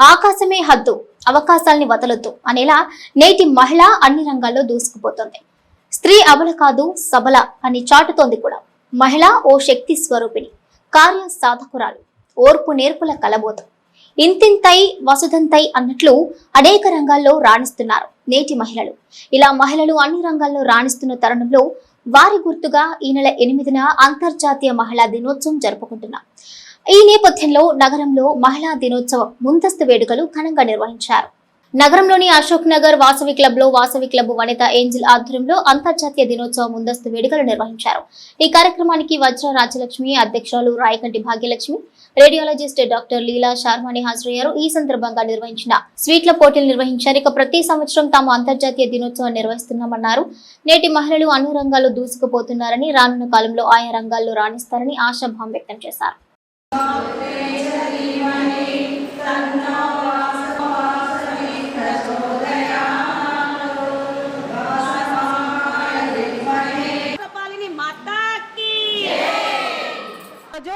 ఆకాశమే హద్దు అవకాశాల్ని వదలొద్దు అనేలా నేటి మహిళ అన్ని రంగాల్లో దూసుకుపోతుంది. స్త్రీ అబల కాదు సబల అని చాటుతోంది కూడా. మహిళ ఓ శక్తి స్వరూపిణి కార్య సాధకురాలు ఓర్పు నేర్పుల కలబోతం. ఇంతింతై వసుధంతై అన్నట్లు అనేక రంగాల్లో రాణిస్తున్నారు నేటి మహిళలు. ఇలా మహిళలు అన్ని రంగాల్లో రాణిస్తున్న తరుణంలో వారి గుర్తుగా ఈ నెల ఎనిమిదిన అంతర్జాతీయ మహిళా దినోత్సవం జరుపుకుంటున్నాం. ఈ నేపథ్యంలో నగరంలో మహిళా దినోత్సవం ముందస్తు వేడుకలు ఘనంగా నిర్వహించారు. నగరంలోని అశోక్ నగర్ వాసవి క్లబ్లో వాసవి క్లబ్ వనిత ఏంజిల్ ఆధ్వర్యంలో అంతర్జాతీయ దినోత్సవ ముందస్తు వేడుకలు నిర్వహించారు. ఈ కార్యక్రమానికి వజ్ర రాజలక్ష్మి అధ్యక్షురాలు రాయకంటి భాగ్యలక్ష్మి రేడియాలజిస్ట్ డాక్టర్ లీలా శర్మని హాజరయ్యారు. ఈ సందర్భంగా నిర్వహించిన స్వీట్ల పోటీలు నిర్వహించారు. ఇక ప్రతి సంవత్సరం తాము అంతర్జాతీయ దినోత్సవం నిర్వహిస్తున్నామన్నారు. నేటి మహిళలు అన్ని రంగాల్లో దూసుకుపోతున్నారని రానున్న కాలంలో ఆయా రంగాల్లో రాణిస్తారని ఆశాభావం వ్యక్తం చేశారు.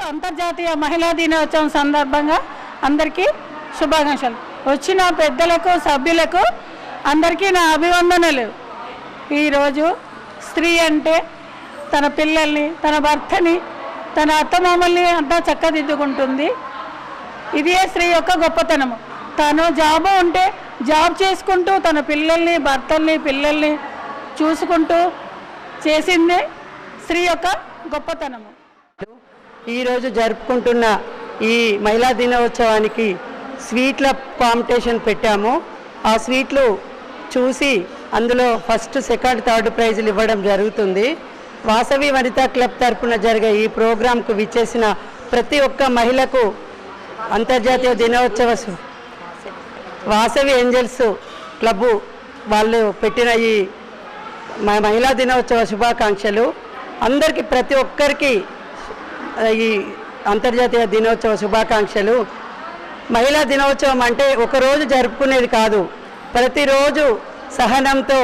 అంతర్జాతీయ మహిళా దినోత్సవం సందర్భంగా అందరికీ శుభాకాంక్షలు. వచ్చిన పెద్దలకు సభ్యులకు అందరికీ నా అభివందనలు. ఈరోజు స్త్రీ అంటే తన పిల్లల్ని తన భర్తని తన అత్తమామల్ని అంతా చక్కదిద్దుకుంటుంది. ఇదే స్త్రీ యొక్క గొప్పతనము. తను జాబ్ ఉంటే జాబ్ చేసుకుంటూ తన పిల్లల్ని భర్తల్ని పిల్లల్ని చూసుకుంటూ చేసిందే స్త్రీ యొక్క గొప్పతనము. ఈరోజు జరుపుకుంటున్న ఈ మహిళా దినోత్సవానికి స్వీట్ల కాంపిటీషన్ పెట్టాము. ఆ స్వీట్లు చూసి అందులో ఫస్ట్ సెకండ్ థర్డ్ ప్రైజులు ఇవ్వడం జరుగుతుంది. వాసవి వనితా క్లబ్ తరపున జరిగే ఈ ప్రోగ్రాంకు విచ్చేసిన ప్రతి ఒక్క మహిళకు అంతర్జాతీయ దినోత్సవ వాసవి ఏంజల్స్ క్లబ్బు వాళ్ళు పెట్టిన ఈ మ- మహిళా దినోత్సవ శుభాకాంక్షలు. అందరికీ ప్రతి ఒక్కరికి ఈ అంతర్జాతీయ దినోత్సవ శుభాకాంక్షలు. మహిళా దినోత్సవం అంటే ఒకరోజు జరుపుకునేది కాదు. ప్రతిరోజు సహనంతో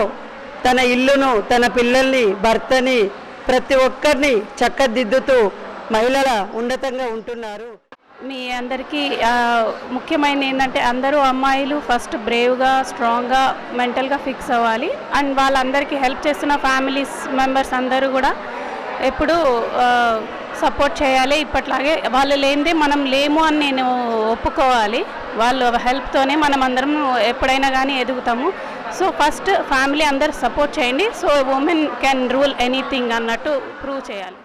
తన ఇల్లును తన పిల్లల్ని భర్తని ప్రతి ఒక్కరిని చక్కదిద్దుతూ మహిళల ఉన్నతంగా ఉంటున్నారు. మీ అందరికీ ముఖ్యమైన ముఖ్యమైనది ఏంటంటే అందరూ అమ్మాయిలు ఫస్ట్ బ్రేవ్గా స్ట్రాంగ్గా మెంటల్గా ఫిక్స్ అవ్వాలి. అండ్ వాళ్ళందరికీ హెల్ప్ చేస్తున్న ఫ్యామిలీస్ మెంబర్స్ అందరూ కూడా ఎప్పుడు సపోర్ట్ చేయాలి. ఇప్పట్లాగే వాళ్ళు లేనిదే మనం లేము అని నేను ఒప్పుకోవాలి. వాళ్ళు హెల్ప్తోనే మనం అందరం ఎప్పుడైనా కానీ ఎదుగుతాము. సో ఫస్ట్ ఫ్యామిలీ అందరు సపోర్ట్ చేయండి so women can rule anything అన్నట్టు ప్రూవ్ చేయాలి.